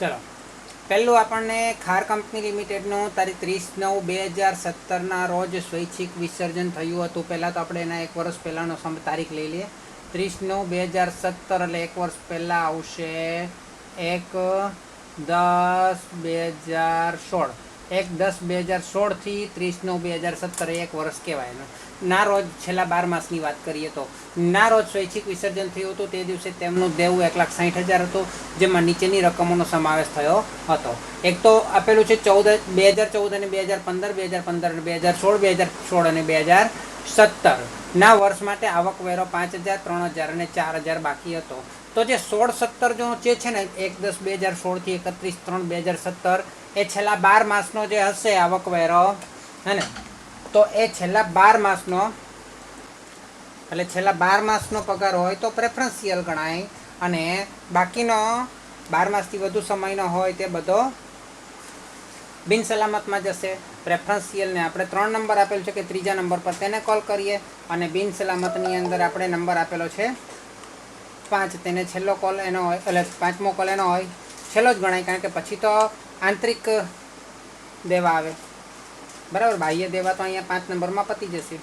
ચલો. પહેલું આપણને ખાર કંપની લિમિટેડનું તારીખ ત્રીસ નવ બે હજાર સત્તરના રોજ સ્વૈચ્છિક વિસર્જન થયું હતું. પહેલાં તો આપણે એના એક વર્ષ પહેલાંનો સમ, તારીખ લઈ લઈએ. ત્રીસ નવ બે હજાર સત્તર એટલે એક વર્ષ પહેલાં આવશે એક દસ બે હજાર સોળ. એક દસ બે હજાર સોળથી ત્રીસ નવ બે હજાર સત્તર એક વર્ષ કહેવાય એનું. ના રોજ છેલ્લા બાર માસની વાત કરીએ તો, ના રોજ સ્વૈચ્છિક વિસર્જન થયું હતું, તે દિવસે તેમનું દેવું એક લાખ સાઠ હજાર હતું, જેમાં નીચેની રકમોનો સમાવેશ થયો હતો. એક તો આપેલું છે ચૌદ, બે હજાર ચૌદ અને બે હજાર પંદર, બે હજાર પંદર અને બે હજાર સોળ, બે હજાર સોળ અને બે હજાર સત્તર. ના વર્ષ માટે આવકવેરો પાંચ હજાર, ત્રણ હજાર અને ચાર હજાર બાકી હતો. તો જે સોળ, સત્તર જો જે છે ને, એક દસ, બે હજાર સોળથી એકત્રીસ, ત્રણ, બે હજાર સત્તર, એ છેલ્લા બાર માસનો જે હશે આવકવેરો હે ને તો એ છેલ્લા બાર માસનો, એટલે છેલ્લા બાર માસનો પગાર હોય તો પ્રેફરન્સિયલ ગણાય. અને બાકીનો બાર માસથી વધુ સમયનો હોય તે બધો બિન સલામતમાં જશે. પ્રેફરન્સિયલને આપણે ત્રણ નંબર આપેલ છે કે ત્રીજા નંબર પર તેને કોલ કરીએ અને બિન સલામતની અંદર આપણે નંબર આપેલો છે પાંચ. તેને છેલ્લો કોલ એનો હોય, એટલે પાંચમો કોલ એનો હોય, છેલ્લો જ ગણાય કારણ કે પછી તો આંતરિક દેવા આવે. બરાબર બાહ્ય દેવા તો અહીંયા પાંચ નંબરમાં પતી જશે.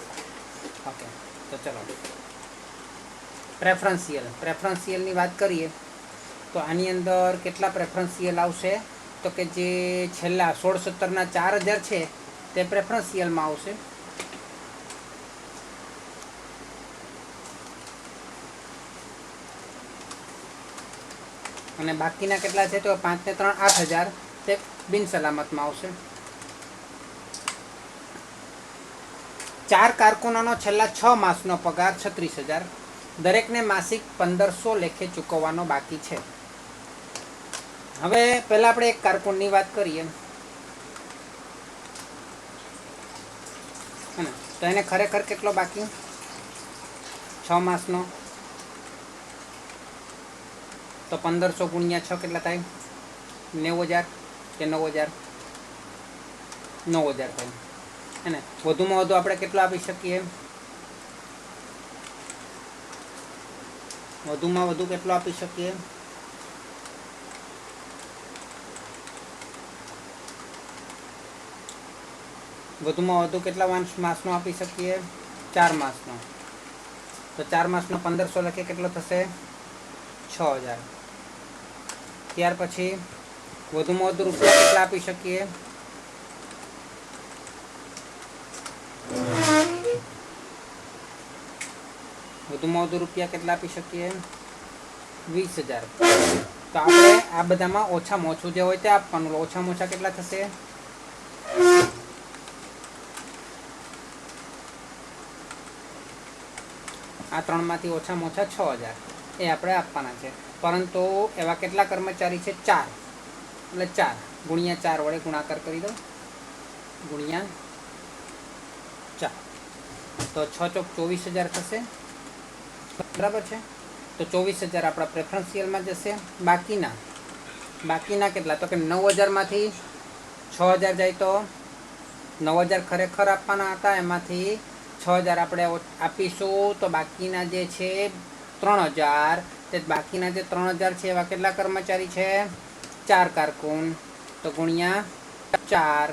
ઓકે, તો ચલો. પ્રેફરન્સિયલ પ્રેફરન્સિયલની વાત કરીએ, તો આની અંદર કેટલા પ્રેફરન્સિયલ આવશે? તો કે જે છેલ્લા સોળ સત્તરના ચાર હજાર છે, તે પ્રેફરન્સિયલમાં આવશે. અને બાકીના કેટલા છે? તો પાંચ ને ત્રણ આઠ હજાર, તે બિનસલામતમાં આવશે. ચાર કારકુનોનો છેલ્લા છ માસનો પગાર છત્રીસ હજાર. દરેકને માસિક પંદરસો લેખે ચૂકવવાનો બાકી છે. હવે પહેલા આપણે એક કારકુનની વાત કરીએ? તો એને ખરેખર કેટલો બાકી? છ માસનો. તો પંદરસો ગુણ્યા છ કેટલા થાય? નેવું હજાર કે નવ હજાર? નવ હજાર થાય. હે ને? વધુમાં વધુ આપણે કેટલો આપી શકીએ? વધુમાં વધુ કેટલો આપી શકીએ? વધુમાં વધુ કેટલા માસનો આપી શકીએ? ચાર માસનો. તો ચાર માસનો પંદરસો લખે કેટલો થશે? છ હજાર. ત્યાર પછી વધુમાં વધુ રૂપિયા કેટલા આપી શકીએ? વધુમાં વધુ રૂપિયા કેટલા આપી શકીએ વીસ હજાર. તો આપણે આ બધામાં ઓછામાં ઓછું જે હોય તે આપવાનું. ઓછામાં ઓછા કેટલા થશે? આ ત્રણમાંથી ઓછામાં ઓછા છ હજાર. એ આપણે આપવાના છે. પરંતુ એવા કેટલા કર્મચારી છે? ચાર. એટલે ચાર. ગુણ્યા ચાર વડે ગુણાકાર કરી દો ગુણ્યા ચાર. તો છ ચોક ચોવીસ હજાર થશે. બરાબર છે? તો ચોવીસ હજાર આપણા પ્રેફરન્સિયલમાં જશે. બાકીના બાકીના કેટલા? તો કે નવ હજારમાંથી છ હજાર જાય તો નવ હજાર ખરેખર આપવાના હતા. એમાંથી છ હજાર આપણે આપીશું. તો બાકીના જે છે ત્રણ હજાર. તે બાકીના જે ત્રણ હજાર છે એવા કેટલા કર્મચારી છે? ચાર કારકુન. તો ગુણ્યા ચાર,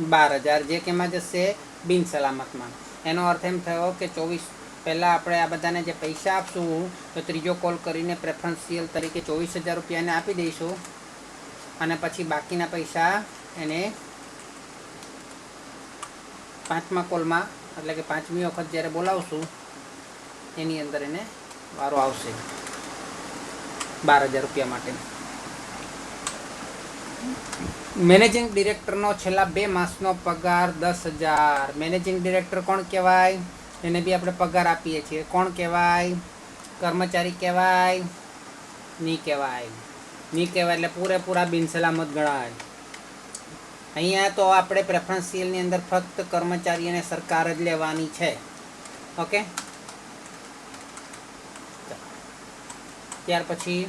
બાર હજાર. જે કેમાં જશે? બિનસલામતમાં. એનો અર્થ એમ થયો કે ચોવીસ પહેલાં આપણે આ બધાને જે પૈસા આપશું, તો ત્રીજો કોલ કરીને પ્રેફરન્સિયલ તરીકે ચોવીસ હજાર રૂપિયાને આપી દઈશું. અને પછી બાકીના પૈસા એને પાંચમા કોલમાં, એટલે કે પાંચમી વખત જ્યારે બોલાવશું, એની અંદર એને વારો આવશે. બાર હજાર રૂપિયા માટે મેનેજિંગ ડિરેક્ટરનો છેલ્લા બે માસનો પગાર દસ હજાર. મેનેજિંગ ડિરેક્ટર કોણ કહેવાય? એને બી આપણે પગાર આપીએ છીએ. કોણ કહેવાય? કર્મચારી કહેવાય? નહીં કહેવાય. નહીં કહેવાય એટલે પૂરેપૂરા બિનસલામત ગણાય. અહીંયા તો આપણે પ્રેફરન્સિયલની અંદર ફક્ત કર્મચારી અને સરકાર જ લેવાની છે. ઓકે? ત્યાર પછી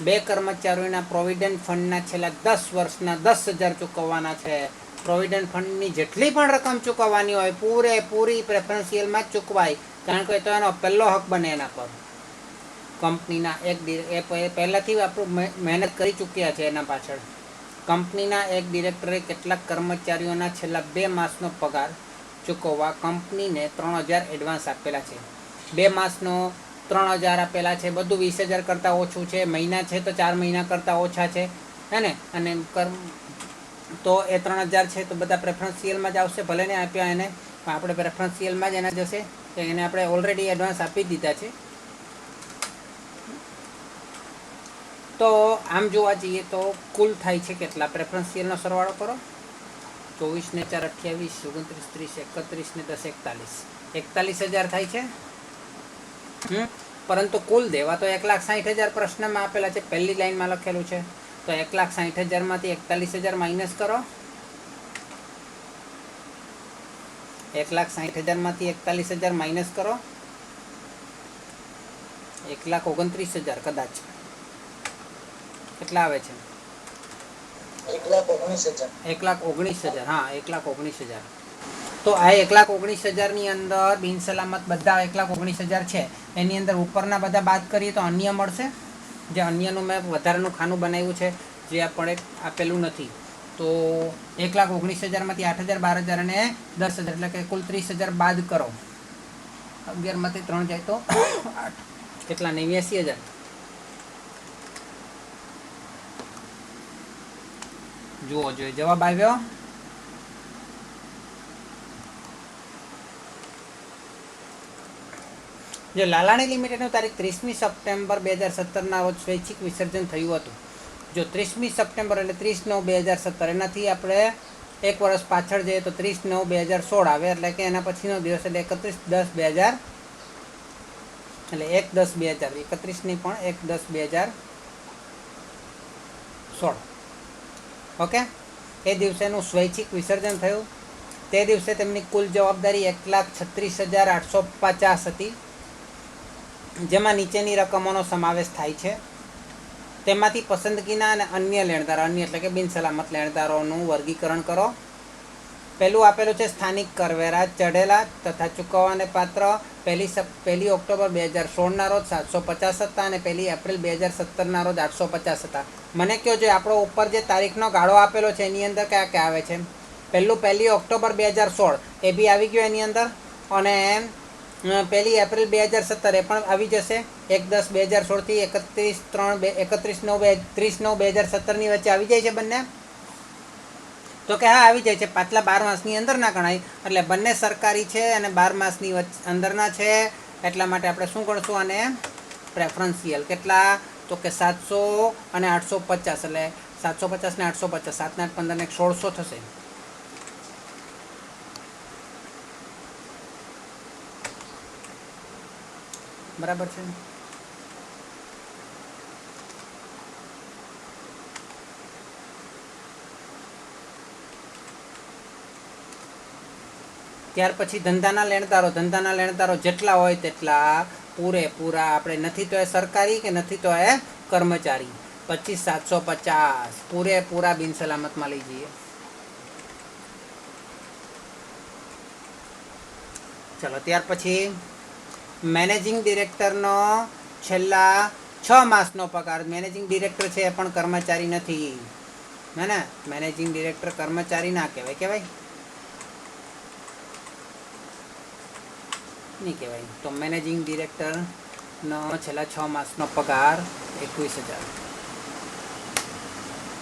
બે કર્મચારીઓના પ્રોવિડન્ટ ફંડના છેલ્લા દસ વર્ષના દસ હજાર ચૂકવવાના છે. પ્રોવિડન્ટ ફંડની જેટલી પણ રકમ ચૂકવવાની હોય પૂરેપૂરી પ્રેફરન્શિયલમાં જ ચૂકવાય. કારણ કે તો એનો પહેલો હક બને એના પર. કંપનીના એક એ પહેલાંથી આપણું મહેનત કરી ચૂક્યા છે એના પાછળ. કંપનીના એક ડિરેક્ટરે કેટલાક કર્મચારીઓના છેલ્લા બે માસનો પગાર ચૂકવવા કંપનીને ત્રણ હજાર એડવાન્સ આપેલા છે. બે માસનો ત્રણ હજાર આપેલા છે, બધું વીસ હજાર કરતાં ઓછું છે. મહિના છે તો ચાર મહિના કરતાં ઓછા છે. હે ને? અને કર્મ તો એ ત્રણ હજાર છે, તો બધા પ્રેફરન્સિયલમાં જ આવશે, ભલે ને આપ્યા એને, પણ આપણે પ્રેફરન્સિયલમાં જ એના જશે, તો એને આપણે ઓલરેડી એડવાન્સ આપી દીધા છે. તો આમ જોવા જઈએ તો કુલ થાય છે કેટલા? પ્રેફરન્સિયલનો સરવાળો કરો. ચોવીસ ને ચાર અઠ્યાવીસ, ઓગણત્રીસ, ત્રીસ એકત્રીસ ને દસ, એકતાલીસ. એકતાલીસ હજાર થાય છે. પરંતુ કુલ દેવા તો એક લાખ સાઠ હજાર પ્રશ્નમાં આપેલા છે. પહેલી લાઈનમાં લખેલું છે. તો એક લાખ સાઠ હજારમાંથી એકતાલીસ હજાર માઇનસ કરો. એક લાખ સાઠ હજારમાંથી એકતાલીસ હજાર માઇનસ કરો. એક લાખ ઓગણત્રીસ હજાર કદાચ. કેટલા આવે છે? એક લાખ ઓગણીસ હજાર હા એક લાખ ઓગણીસ હજાર. તો આ એક લાખ ઓગણીસ હજારની અંદર બિનસલામત બધા એક લાખ ઓગણીસ હજાર છે. એની અંદર ઉપરના બધા બાદ કરીએ તો અન્ય મળશે? જે અન્યનું મેં વધારાનું ખાનું બનાવ્યું છે, જે આપણે આપેલું નથી. તો એક લાખ ઓગણીસ હજારમાંથી આઠ હજાર, બાર હજાર અને દસ હજાર, એટલે કે કુલ ત્રીસ હજાર બાદ કરો. અગિયારમાંથી ત્રણ જાય તો આઠ, કેટલા? નેવ્યાસી હજાર. જુઓ જોઈએ જવાબ આવ્યો. જે લાલાણી લિમિટેડનું તારીખ ત્રીસમી સપ્ટેમ્બર બે હજાર સત્તરના રોજ સ્વૈચ્છિક વિસર્જન થયું હતું. જો ત્રીસમી સપ્ટેમ્બર એટલે ત્રીસ નવ બે હજાર સત્તર, એનાથી આપણે એક વર્ષ પાછળ જઈએ તો ત્રીસ નવ બે હજાર સોળ આવે, એટલે કે એના પછીનો દિવસ એટલે એકત્રીસ દસ બે હજાર, એટલે એક દસ બે હજાર, એકત્રીસની પણ એક દસ બે હજાર સોળ. ઓકે? એ દિવસેનું સ્વૈચ્છિક વિસર્જન થયું. તે દિવસે તેમની કુલ જવાબદારી એક લાખ છત્રીસ હજાર આઠસો પચાસ હતી. જેમાં નીચેની રકમોનો સમાવેશ થાય છે. તેમાંથી પસંદગીના અને અન્ય લેણદારો, અન્ય એટલે કે બિનસલામત લેણદારોનું વર્ગીકરણ કરો. પહેલું આપેલું છે સ્થાનિક કરવેરા, ચઢેલા તથા ચૂકવવાને પાત્ર. પહેલી પહેલી ઓક્ટોબર બે હજાર સોળના રોજ સાતસો પચાસ હતા અને પહેલી એપ્રિલ બે હજાર સત્તરના રોજ આઠસો પચાસ હતા. મને કહો જો આપણો ઉપર જે તારીખનો ગાળો આપેલો છે, એની અંદર કયા કયા આવે છે? પહેલું પહેલી ઓક્ટોબર બે હજાર સોળ. એ બી આવી ગયું એની અંદર. અને પહેલી એપ્રિલ બે હજાર સત્તરે પણ આવી જશે. એક દસ બે હજાર સોળથી એકત્રીસ ત્રણ બે, એકત્રીસ નવ બે, ત્રીસ નવ બે હજાર સત્તરની વચ્ચે આવી જાય છે બંને. તો કે હા, આવી જાય છે. પાછલા બાર માસની અંદર ના ગણાય. એટલે બંને સરકારી છે અને બાર માસની વચ્ચે અંદરના છે. એટલા માટે આપણે શું ગણશું અને પ્રેફરન્સિયલ. કેટલા? તો કે સાતસો અને આઠસો પચાસ. એટલે સાતસો પચાસ ને આઠસો પચાસ. સાત ને આઠ પંદર ને સોળસો થશે. બરાબર છે. ત્યાર પછી ધંધાના લેણદારો ધંધાના લેણદારો જેટલા હોય તેટલા પૂરેપૂરા આપણે નથી તો એ સરકારી કે નથી તો એ કર્મચારી. પચીસ સાતસો પચાસ, પૂરેપૂરા બિન સલામતમાં લઈ જઈએ. ચલો, ત્યાર પછી મેનેજિંગ ડિરેક્ટરનો છેલ્લા છ માસનો પગાર. મેનેજિંગ ડિરેક્ટર છે એ પણ કર્મચારી નથી. હે ને? મેનેજિંગ ડિરેક્ટર કર્મચારી ના કહેવાય કહેવાય? નહીં કહેવાય. તો મેનેજિંગ ડિરેક્ટરનો છેલ્લા છ માસનો પગાર એકવીસ હજાર.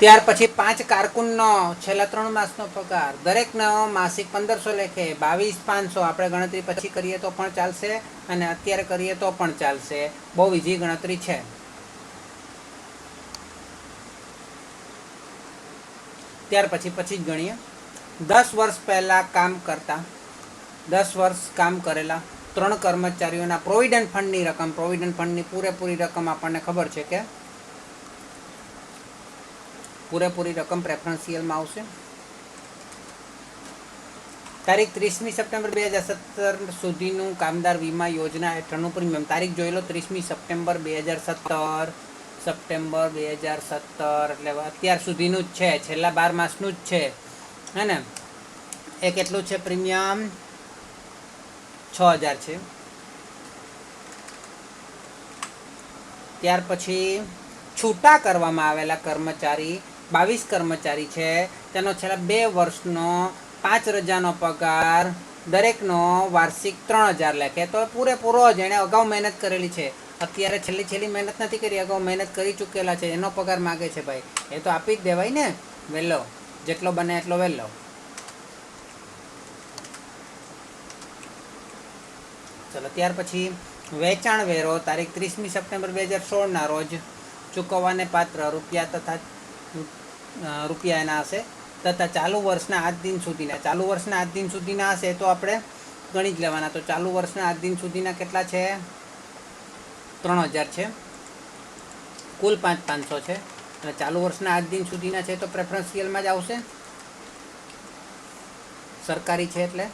ત્યાર પછી પાંચ કારકુનનો છેલ્લા ત્રણ માસનો પગાર. દરેકનો માસિક પંદરસો લેખે, બાવીસ પાંચસો. આપણે ગણતરી પછી કરીએ તો પણ ચાલશે અને અત્યારે કરીએ તો પણ ચાલશે. બહુ બીજી ગણતરી છે. ત્યાર પછી પછી જ ગણીએ. દસ વર્ષ પહેલાં કામ કરતા, દસ વર્ષ કામ કરેલા ત્રણ કર્મચારીઓના પ્રોવિડન્ટ ફંડની રકમ પ્રોવિડન્ટ ફંડની પૂરેપૂરી રકમ આપણને ખબર છે કે પૂરેપૂરી રકમ પ્રેફરન્સિયલમાં આવશે. તારીખ ત્રીસમી સપ્ટેમ્બર બે હજાર સત્તર સુધીનું કામદાર વીમા યોજના હેઠળનું પ્રીમિયમ. તારીખ જોઈ લો, ત્રીસમી સપ્ટેમ્બર બે હજાર સત્તર. સપ્ટેમ્બર બે હજાર સત્તર, એટલે અત્યાર સુધીનું જ છે, છેલ્લા બાર માસનું જ છે. હે ને? એ કેટલું છે પ્રીમિયમ? છ હજાર છે. ત્યાર પછી છૂટા કરવામાં આવેલા કર્મચારી બાવીસ કર્મચારી છે. તેનો છેલ્લા બે વર્ષનો પાંચ રજાનો પગાર, દરેકનો વાર્ષિક ત્રણ હજાર લેખે. તો પૂરેપૂરો જ એણે અગાઉ મહેનત કરેલી છે. અત્યારે છેલ્લી છેલ્લી મહેનત નથી કરી, અગાઉ મહેનત કરી ચૂકેલા છે. એનો પગાર માગે છે ભાઈ. એ તો આપી જ દેવાય ને. વહેલો જેટલો બને એટલો વહેલો ચલો, ત્યાર પછી વેચાણ વેરો, તારીખ ત્રીસમી સપ્ટેમ્બર બે હજાર સોળના રોજ ચૂકવવાને પાત્ર રૂપિયા તથા રૂપિયા એના હશે. તથા ચાલુ વર્ષના આજ દિન સુધીના. ચાલુ વર્ષના આજ દિન સુધીના હશે તો આપણે ગણી જ લેવાના. તો ચાલુ વર્ષના આજ દિન સુધીના કેટલા છે? ત્રણ હજાર છે. કુલ પાંચ પાંચસો છે. અને ચાલુ વર્ષના આજ દિન સુધીના છે તો પ્રેફરન્સિયલમાં જ આવશે. સરકારી છે એટલે.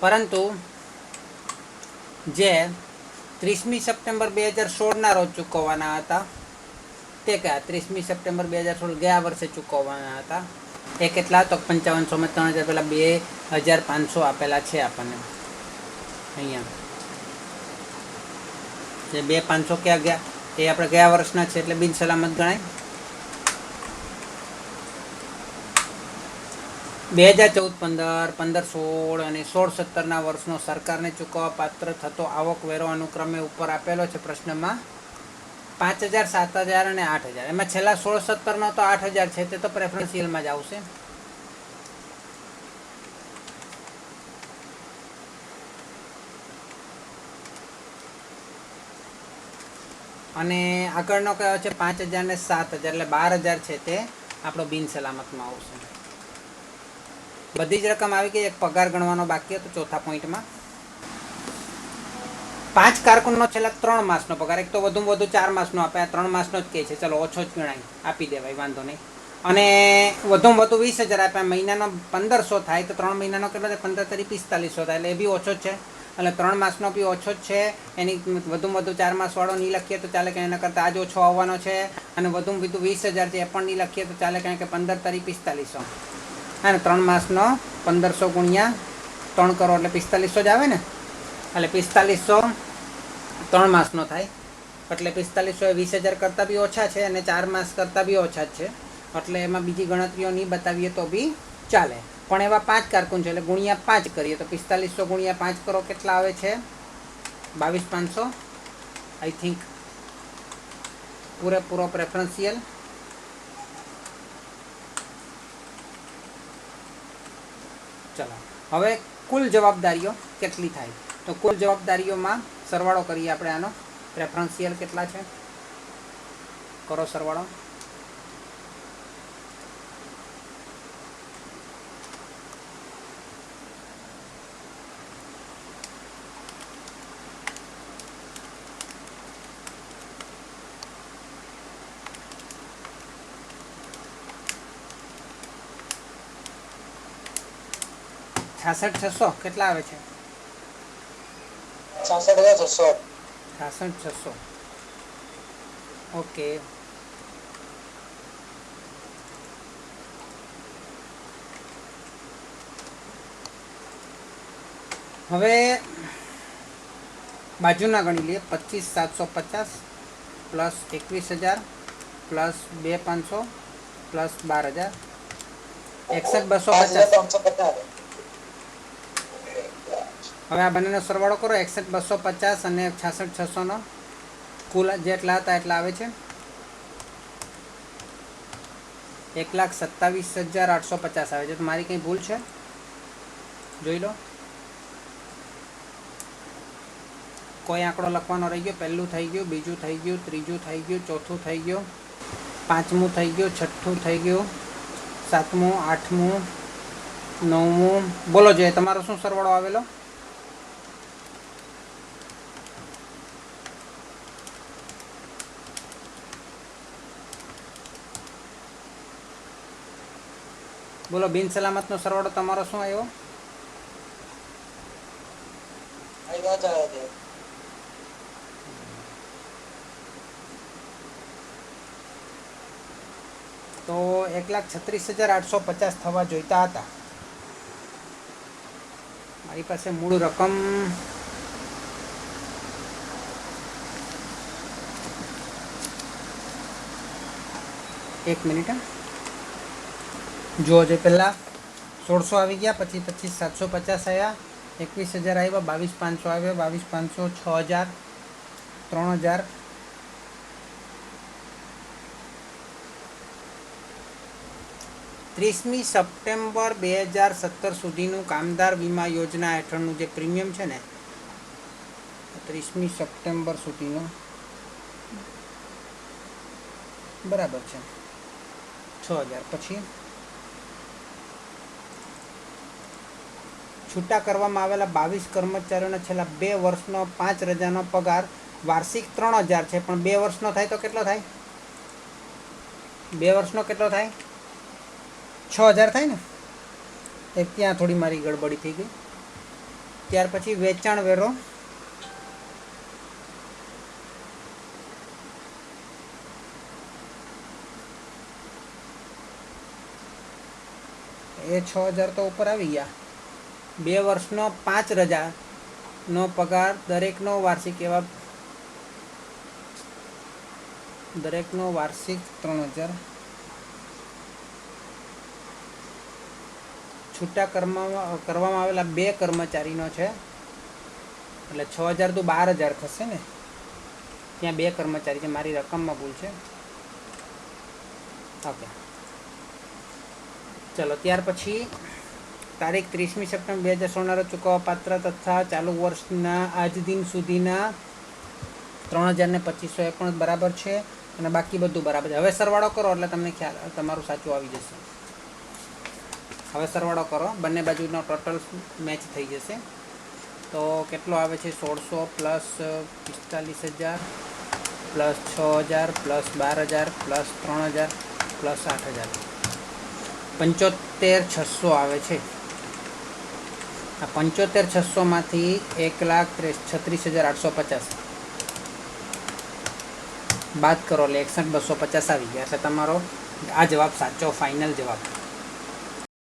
પરંતુ જે ત્રીસમી સપ્ટેમ્બર બે હજાર સોળના રોજ ચૂકવવાના હતા. તે કયા? ત્રીસમી સપ્ટેમ્બર બે હજાર સોળ ગયા વર્ષે ચૂકવવાના હતા. એ કેટલા? તો પંચાવનસોમાં ત્રણ હજાર પહેલાં બે હજાર પાંચસો આપેલા છે આપણને. અહીંયા. જે બે પાંચસો ક્યાં ગયા? એ આપણે ગયા વર્ષના છે એટલે બિનસલામત ગણાય. બે હજાર ચૌદ પંદર પંદર સોળ અને સોળ સત્તરના વર્ષનો સરકારને ચૂકવવા પાત્ર થતો આવકવેરો અનુક્રમે ઉપર આપેલો છે પ્રશ્નમાં પાંચ હજાર, સાત હજાર અને આઠ હજાર. એમાં છેલ્લા સોળ સત્તરનો તો આઠ હજાર છે, તે તો પ્રેફરન્સિયલમાં જ આવશે. અને આગળનો કયો છે? પાંચ હજાર ને સાત હજાર, એટલે બાર હજાર છે તે આપણો બિન સલામતમાં આવશે. બધી જ રકમ આવી ગઈ, એક પગાર ગણવાનો બાકી હતો ચોથા પોઈન્ટમાં. પાંચ કારકુનનો છેલ્લા ત્રણ માસનો પગાર, એક તો વધુમાં વધુ ચાર માસનો આપે, આ ત્રણ માસનો જ કહે છે, ચલો ઓછો જ ગણાય, આપી દેવાય, વાંધો નહીં. અને વધુમાં વધુ વીસ હજાર આપ્યા મહિનાનો પંદરસો થાય, તો ત્રણ મહિનાનો કેટલો થાય? પંદર તરી પિસ્તાલીસો થાય, એટલે એ બી ઓછો જ છે. એટલે ત્રણ માસનો બી ઓછો જ છે, એની વધુમાં વધુ ચાર માસવાળો નહીં લખીએ તો ચાલે કે એના કરતાં આજ ઓછો આવવાનો છે, અને વધુમાં વધુ વીસ હજાર છે એ પણ નહીં લખીએ તો ચાલે કારણ કે પંદર તરી પિસ્તાલીસો. હા ને, ત્રણ માસનો, પંદરસો ગુણ્યા ત્રણ કરો એટલે પિસ્તાલીસો જ આવે ને? એટલે પિસ્તાલીસો ત્રણ માસનો થાય. એટલે પિસ્તાલીસો એ વીસ હજાર કરતાં બી ઓછા છે અને ચાર માસ કરતાં બી ઓછા જ છે. એટલે એમાં બીજી ગણતરીઓ નહીં બતાવીએ તો બી ચાલે. પણ એવા પાંચ કારકુન છે, એટલે ગુણ્યા પાંચ કરીએ તો પિસ્તાલીસો ગુણ્યા પાંચ કરો કેટલા આવે છે? બાવીસ પાંચસો. આઈ થિંક પૂરેપૂરો પ્રેફરન્શિયલ ચલો. હવે કુલ જવાબદારીઓ કેટલી થાય? તો કુલ જવાબદારીઓમાં સરવાળો કરીએ આપણે આનો. પ્રેફરન્સિયલ કેટલા છે? કરો સરવાળો. છાસઠ છસો કેટલા આવે છે? છાસઠ હજાર છસો. છાસઠ છસો. ઓકે. હવે બાજુના ગણી લઈએ. પચીસ સાતસો પચાસ પ્લસ એકવીસ હજાર પ્લસ બે પાંચસો પ્લસ બાર હજાર. એકસઠ બસો પચાસ. હવે આ બંનેનો સરવાળો કરો. એકસઠ, બસો પચાસ અને છાસઠ છસોનો કુલ જેટલા હતા એટલા આવે છે. એક લાખ સત્તાવીસ હજાર આઠસો પચાસ આવે છે. તો મારી કંઈ ભૂલ છે? જોઈ લો. કોઈ આંકડો લખવાનો રહી ગયો. પહેલું થઈ ગયું, બીજું થઈ ગયું, ત્રીજું થઈ ગયું, ચોથું થઈ ગયું, પાંચમું થઈ ગયું, છઠ્ઠું થઈ ગયું, સાતમું, આઠમું, નવમું. બોલો જોઈએ તમારો શું સરવાળો આવેલો? બોલો બિન સલામતનો સરવાળો તમારો શું આવ્યો? તો એક લાખ છત્રીસ હજાર આઠસો પચાસ થવા જોઈતા હતા. મારી પાસે મૂળ રકમ એક મિનિટ હા. જુઓ જે પહેલાં સોળસો આવી ગયા, પછી પચીસ સાતસો પચાસ આવ્યા એકવીસ હજાર આવ્યા બાવીસ પાંચસો આવ્યા, બાવીસ પાંચસો, છ હજાર, ત્રણ હજાર. ત્રીસમી સપ્ટેમ્બર બે હજાર સત્તર સુધીનું કામદાર વીમા યોજના હેઠળનું જે પ્રીમિયમ છે ને, ત્રીસમી સપ્ટેમ્બર સુધીનું, બરાબર છે, છ હજાર. પછી છૂટા કરવામાં આવેલા બાવીસ કર્મચારીઓના છેલ્લા બે વર્ષનો પાંચ રજાનો પગાર, વાર્ષિક ત્રણ હજાર છે. પણ બે વર્ષનો થાય તો કેટલો થાય? બે વર્ષનો કેટલો થાય? છ હજાર થાય ને? એ ત્યાં થોડી મારી ગડબડી થઈ ગઈ. ત્યાર પછી વેચાણ વેરો. એ છ હજાર તો ઉપર આવી ગયા. બે વર્ષનો પાંચ રજાનો પગાર દરેકનો વાર્ષિક એવા દરેકનો વાર્ષિક ત્રણ હજાર છૂટા કરવામાં કરવામાં આવેલા બે કર્મચારીનો છે. એટલે છ હજાર તો બાર હજાર થશે ને. ત્યાં બે કર્મચારી છે, મારી રકમમાં ભૂલ છે. ઓકે. ચલો, ત્યાર પછી તારીખ ત્રીસમી સપ્ટેમ્બર બે હજાર સોળના ચૂકવવા પાત્ર તથા ચાલુ વર્ષના આજ દિન સુધીના ત્રણ હજારને પચીસો એ પણ બરાબર છે અને બાકી બધું બરાબર છે. હવે સરવાળો કરો એટલે તમને ખ્યાલ, તમારું સાચું આવી જશે. હવે સરવાળો કરો. બંને બાજુનો ટોટલ મેચ થઈ જશે. તો કેટલો આવે છે? સોળસો પ્લસ પિસ્તાલીસ હજાર, પ્લસ છ હજાર, પ્લસ બાર હજાર, પ્લસ ત્રણ હજાર, પ્લસ આઠ હજાર. પંચોતેર છસો આવે છે. આ પંચોતેર છસોમાંથી એક લાખ ત્રેસ, છત્રીસ હજાર આઠસો પચાસ. બાદ કરો એટલે એકસઠ બસો પચાસ આવી ગયા છે તમારો. આ જવાબ સાચો ફાઇનલ જવાબ.